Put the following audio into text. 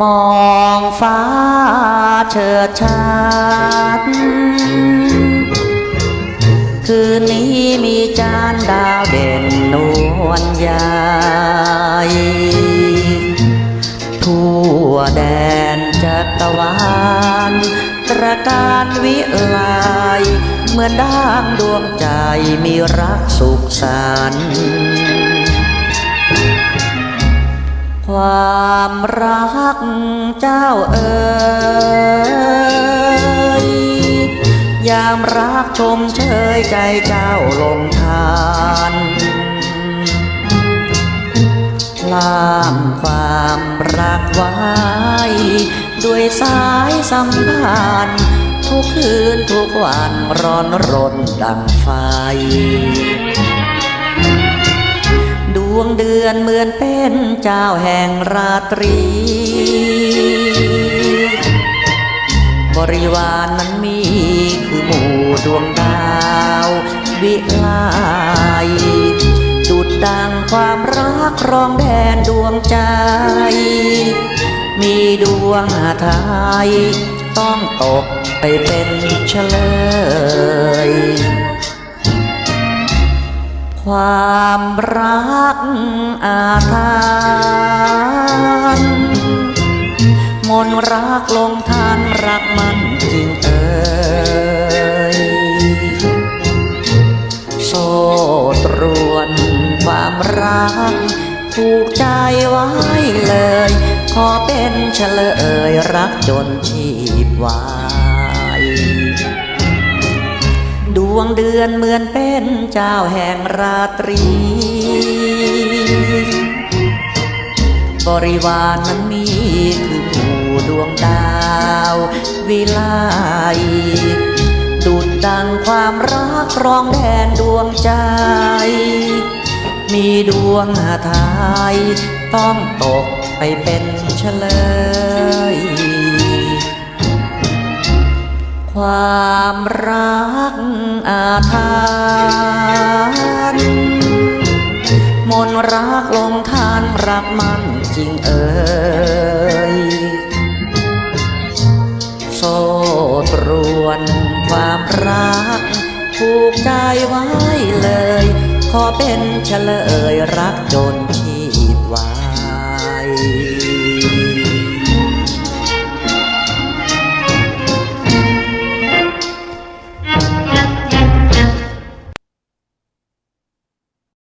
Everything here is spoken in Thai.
มองฟ้าเฉิดชัดคืนนี้มีจานดาวเด่นนวลใหญ่ทั่วแดนจักรวาลตระการวิไลเหมือนด่างดวงใจมีรักสุขสันต์ ความรักเจ้าเอ๋ยยามรักชมเชยใจเจ้าลงทานล่ามความรักไว้ด้วยสายสัมพันธ์ทุกคืนทุกวันร้อนรนดังไฟ วงเดือนเหมือนเป็นเจ้าแห่งราตรี บริวารนนั้นมีคือหมู่ดวงดาววิไลจุดดังความรักครองแดนดวงใจ มีดวงไทยต้องตกไปเป็นเฉลย ความรักอาทานมนรักลงทานรักมันจริงเอ่ยโซตรวนความรักผูกใจไว้เลย ขอเป็นเฉลยรักจนชีพวา วงเดือนเหมือนเป็นเจ้าแห่งราตรี บริวารนนั้นมีคือหมู่ดวงดาววิไลดุดดังความรักรองแดนดวงใจ มีดวงหาไทยต้องตกไปเป็นเฉลย ความรักอาทานมนต์รักลงทานรักมันจริงเอ่ยโซตรวนความรักผูกใจไว้เลย ขอเป็นเฉลยรักจนชี